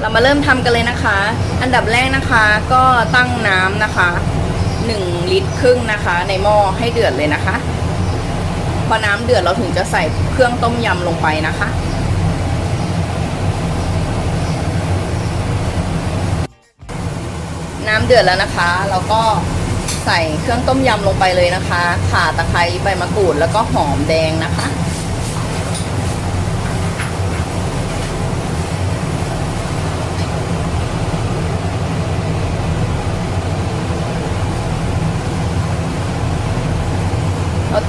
เรามาเริ่มทำกันเลยนะคะ อันดับแรกนะคะก็ตั้งน้ำนะคะ 1 ลิตรครึ่งนะคะ ในหม้อให้เดือดเลยนะคะ พอน้ำเดือดเราถึงจะใส่เครื่องต้มยำลงไปนะคะน้ำเดือดแล้วนะคะเราก็ใส่เครื่องต้มยำลงไปเลยนะคะ ข่าตะไคร้ใบมะกรูดแล้วก็หอมแดงนะคะ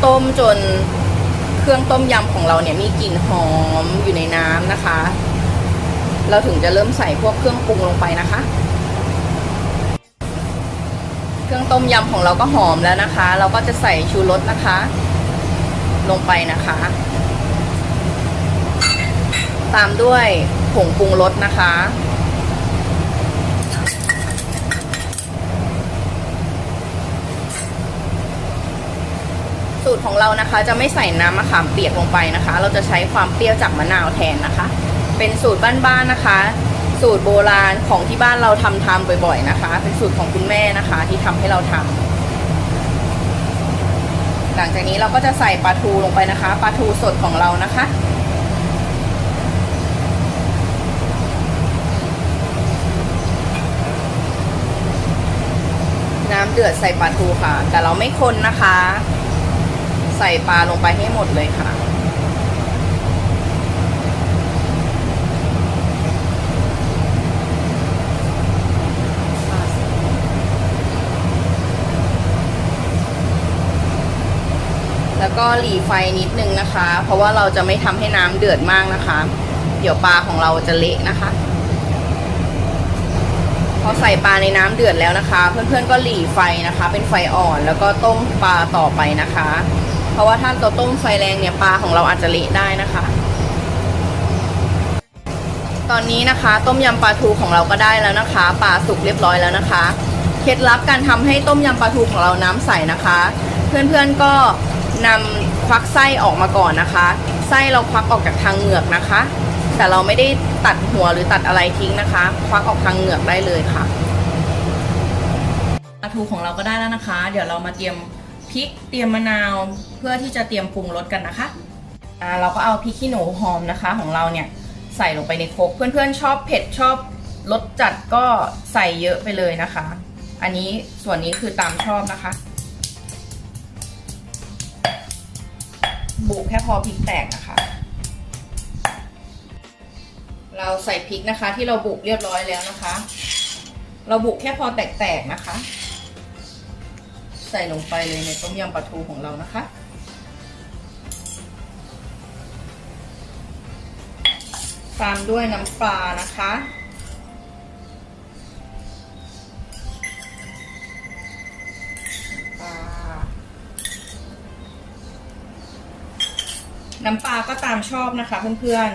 ต้มจนเครื่องต้มยำของเราเนี่ยมีกลิ่นหอมอยู่ในน้ำนะคะ เราถึงจะเริ่มใส่พวกเครื่องปรุงลงไปนะคะ เครื่องต้มยำของเราก็หอมแล้วนะคะ เราก็จะใส่ชูรสนะคะ ลงไปนะคะ ตามด้วยผงปรุงรสนะคะ สูตรของเรานะคะ จะไม่ใส่น้ำมะขามเปียกลงไปนะคะ เราจะใช้ความเปรี้ยวจากมะนาวแทนนะคะ เป็นสูตรบ้านๆนะคะ สูตรโบราณของที่บ้านเราทำทำบ่อยๆนะคะ เป็นสูตรของคุณแม่นะคะ ที่ทำให้เราทำหลังจากนี้เราก็จะใส่ปลาทูลงไปนะคะปลาทูสดของเรานะคะน้ำเดือดใส่ปลาทูค่ะ แต่เราไม่คนนะคะ ใส่ปลาลงไปให้หมดเลยค่ะ แล้วก็หลีไฟนิดนึงนะคะ เพราะว่าเราจะไม่ทำให้น้ำเดือดมากนะคะ เดี๋ยวปลาของเราจะเละนะคะพอใส่ปลาในน้ำเดือดแล้วนะคะ เพื่อนๆก็หลีไฟนะคะ เป็นไฟอ่อนแล้วก็ต้มปลาต่อไปนะคะ เพราะว่าถ้าเราต้มไฟแรงเนี่ยปลาของเราอาจจะเละได้นะคะ ตอนนี้นะคะ ต้มยำปลาทูของเราก็ได้แล้วนะคะปลาสุกเรียบร้อยแล้วนะคะ เคล็ดลับการทำให้ต้มยำปลาทูของเราน้ำใสนะคะ เพื่อนๆก็นำควักไส้ออกมาก่อนนะคะ ไส้เราควักออกจากทางเหงือกนะคะ แต่เราไม่ได้ตัดหัวหรือตัดอะไรทิ้งนะคะ ควักออกทางเหงือกได้เลยค่ะปลาทูของเราก็ได้แล้วนะคะ เดี๋ยวเรามาเตรียม ริกเตรียมมะนาวเพื่อที่จะเตรียมปรุงรสกันนะคะอ่าเราก็เอาพริกขี้หนูหอมนะคะ ของเราเนี่ยใส่ลงไปในโครกเพื่อนๆชอบเผ็ดชอบรสจัดก็ใส่เยอะไปเลยนะคะ อันนี้ส่วนนี้คือตามชอบนะคะ บุกแค่พอพริกแตกนะคะ เราใส่พริกนะคะที่เราบุกเรียบร้อยแล้วนะคะ เราบุกแค่พอแตกๆนะคะ ใส่ลงไปเลยในต้มยำปลาทูของเรานะคะ ตามด้วยน้ำปลานะคะ น้ำปลาก็ตามชอบนะคะเพื่อน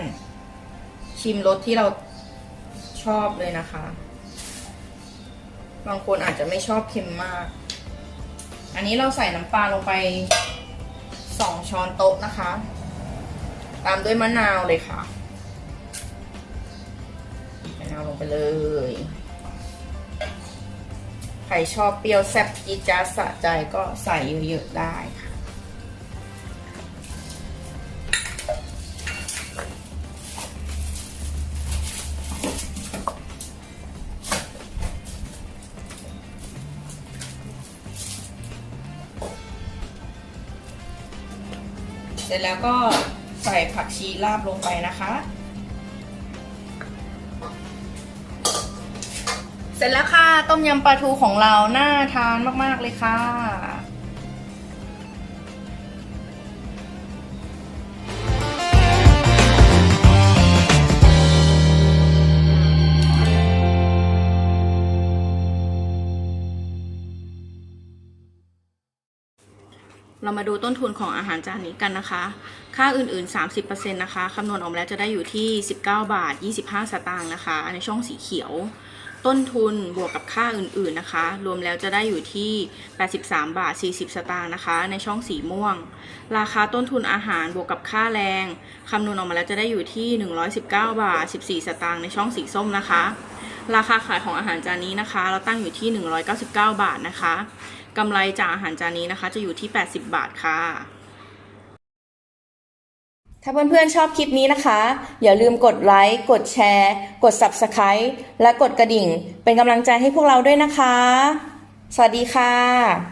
ๆ ชิมรสที่เราชอบเลยนะคะ บางคนอาจจะไม่ชอบเค็มมาก อันนี้เราใส่น้ำปลาลงไปสองช้อนโต๊ะนะคะ ตามด้วยมะนาวเลยค่ะมะนาวลงไปเลย ใครชอบเปรี้ยวแซ่บจี๊ดจ้าสะใจก็ใส่เยอะๆได้ ร็จแล้วก็ใส่ผักชีลาบลงไปนะคะ เสร็จแล้วค่ะ ต้มยำปลาทูของเราน่าทานมาก ๆ เลยค่ะ เรามาดูต้นทุนของอาหารจานนี้กันนะคะ ค่าอื่นๆ 30%นะคะคำนวณออกมาแล้วจะได้อยู่ที่ 19 บาท 25 สตางค์นะคะ ในช่องสีเขียว ต้นทุนบวกกับค่าอื่นๆนะคะ รวมแล้วจะได้อยู่ที่ 83 บาท 40 สตางค์นะคะ ในช่องสีม่วง ราคาต้นทุนอาหารบวกกับค่าแรงคำนวณออกมาแล้วจะได้อยู่ที่ 119 บาท 14 สตางค์ในช่องสีส้มนะคะ ราคาขายของอาหารจานนี้นะคะ เราตั้งอยู่ที่ 199 บาทนะคะ กำไรจากอาหารจานนี้นะคะ จะอยู่ที่ 80 บาทค่ะ ถ้าเพื่อนๆชอบคลิปนี้นะคะ อย่าลืมกดไลค์ กดแชร์ กด Subscribe และกดกระดิ่ง เป็นกำลังใจให้พวกเราด้วยนะคะ สวัสดีค่ะ